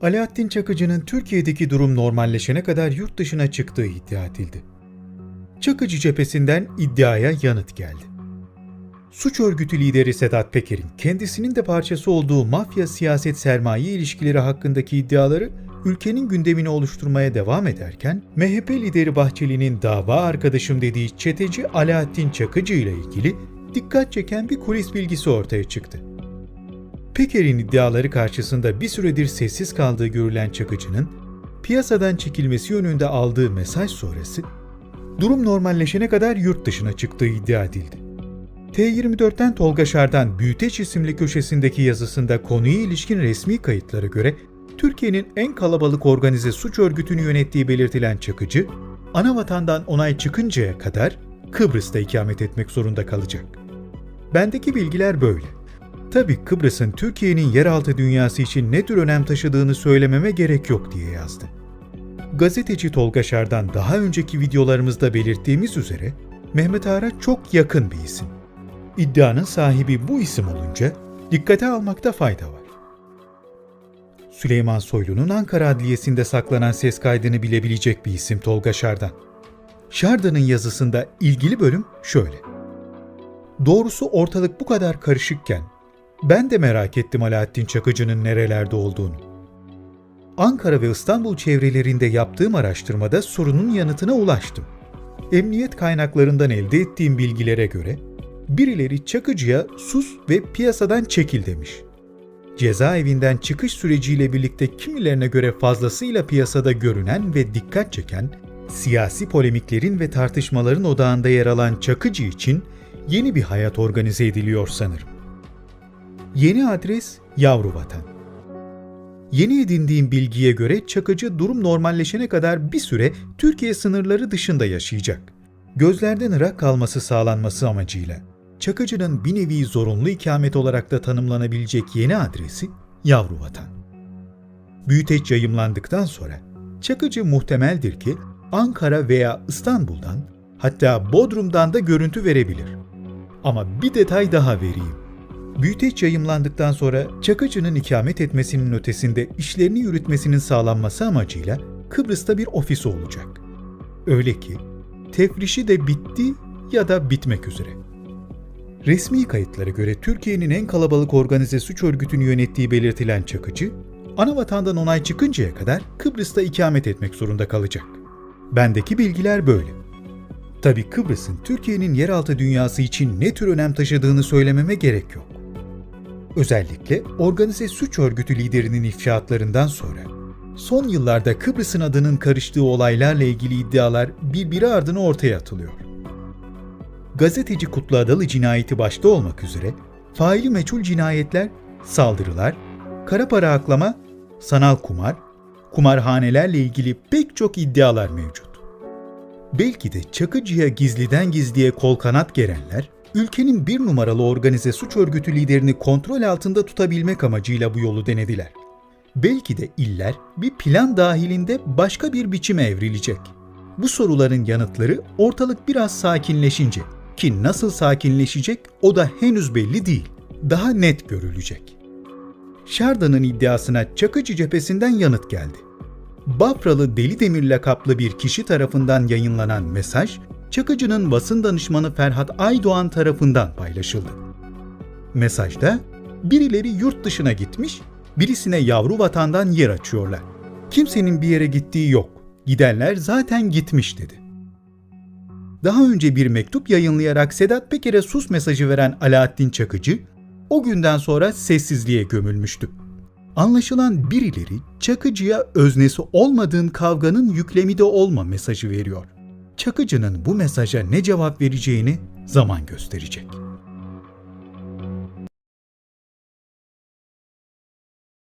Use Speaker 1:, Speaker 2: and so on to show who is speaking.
Speaker 1: Alaaddin Çakıcı'nın Türkiye'deki durum normalleşene kadar yurt dışına çıktığı iddia edildi. Çakıcı cephesinden iddiaya yanıt geldi. Suç örgütü lideri Sedat Peker'in kendisinin de parçası olduğu mafya siyaset sermaye ilişkileri hakkındaki iddiaları ülkenin gündemini oluşturmaya devam ederken, MHP lideri Bahçeli'nin dava arkadaşım dediği çeteci Alaaddin Çakıcı ile ilgili dikkat çeken bir kulis bilgisi ortaya çıktı. Peker'in iddiaları karşısında bir süredir sessiz kaldığı görülen Çakıcı'nın piyasadan çekilmesi yönünde aldığı mesaj sonrası durum normalleşene kadar yurt dışına çıktığı iddia edildi. T24'ten Tolga Şar'dan Büyüteç isimli köşesindeki yazısında konuya ilişkin resmi kayıtlara göre Türkiye'nin en kalabalık organize suç örgütünü yönettiği belirtilen Çakıcı, ana vatandan onay çıkıncaya kadar Kıbrıs'ta ikamet etmek zorunda kalacak. Bendeki bilgiler böyle. Tabi Kıbrıs'ın Türkiye'nin yeraltı dünyası için ne tür önem taşıdığını söylememe gerek yok diye yazdı. Gazeteci Tolga Şar'dan daha önceki videolarımızda belirttiğimiz üzere Mehmet Ağar'a çok yakın bir isim. İddianın sahibi bu isim olunca dikkate almakta fayda var. Süleyman Soylu'nun Ankara Adliyesi'nde saklanan ses kaydını bilebilecek bir isim Tolga Şardan. Şardan'ın yazısında ilgili bölüm şöyle. Doğrusu ortalık bu kadar karışıkken ben de merak ettim Alaaddin Çakıcı'nın nerelerde olduğunu. Ankara ve İstanbul çevrelerinde yaptığım araştırmada sorunun yanıtına ulaştım. Emniyet kaynaklarından elde ettiğim bilgilere göre birileri Çakıcı'ya sus ve piyasadan çekil demiş. Cezaevinden çıkış süreciyle birlikte kimilerine göre fazlasıyla piyasada görünen ve dikkat çeken, siyasi polemiklerin ve tartışmaların odağında yer alan Çakıcı için yeni bir hayat organize ediliyor sanırım. Yeni adres Yavru Vatan. Yeni edindiğim bilgiye göre Çakıcı durum normalleşene kadar bir süre Türkiye sınırları dışında yaşayacak. Gözlerden ırak kalması sağlanması amacıyla Çakıcı'nın bir nevi zorunlu ikamet olarak da tanımlanabilecek yeni adresi Yavru Vatan. Büyüteç yayımlandıktan sonra Çakıcı muhtemeldir ki Ankara veya İstanbul'dan hatta Bodrum'dan da görüntü verebilir. Ama bir detay daha vereyim. Büyüteç yayımlandıktan sonra Çakıcı'nın ikamet etmesinin ötesinde işlerini yürütmesinin sağlanması amacıyla Kıbrıs'ta bir ofisi olacak. Öyle ki tefrişi de bitti ya da bitmek üzere. Resmi kayıtlara göre Türkiye'nin en kalabalık organize suç örgütünü yönettiği belirtilen Çakıcı, ana vatandan onay çıkıncaya kadar Kıbrıs'ta ikamet etmek zorunda kalacak. Bendeki bilgiler böyle. Tabi Kıbrıs'ın Türkiye'nin yeraltı dünyası için ne tür önem taşıdığını söylememe gerek yok. Özellikle organize suç örgütü liderinin ifşaatlarından sonra son yıllarda Kıbrıs'ın adının karıştığı olaylarla ilgili iddialar birbiri ardına ortaya atılıyor. Gazeteci Kutlu Adalı cinayeti başta olmak üzere faili meçhul cinayetler, saldırılar, kara para aklama, sanal kumar, kumarhanelerle ilgili pek çok iddialar mevcut. Belki de Çakıcı'ya gizliden gizliye kol kanat gerenler, ülkenin bir numaralı organize suç örgütü liderini kontrol altında tutabilmek amacıyla bu yolu denediler. Belki de iller bir plan dahilinde başka bir biçime evrilecek. Bu soruların yanıtları ortalık biraz sakinleşince ki nasıl sakinleşecek o da henüz belli değil. Daha net görülecek. Şarda'nın iddiasına Çakıcı cephesinden yanıt geldi. Bafralı Deli Demir lakaplı bir kişi tarafından yayınlanan mesaj, Çakıcı'nın basın danışmanı Ferhat Aydoğan tarafından paylaşıldı. Mesajda, birileri yurt dışına gitmiş, birisine yavru vatandan yer açıyorlar. Kimsenin bir yere gittiği yok, gidenler zaten gitmiş dedi. Daha önce bir mektup yayınlayarak Sedat Peker'e sus mesajı veren Alaaddin Çakıcı, o günden sonra sessizliğe gömülmüştü. Anlaşılan birileri Çakıcı'ya öznesi olmadığın kavganın yüklemi de olma mesajı veriyor. Çakıcı'nın bu mesaja ne cevap vereceğini zaman gösterecek.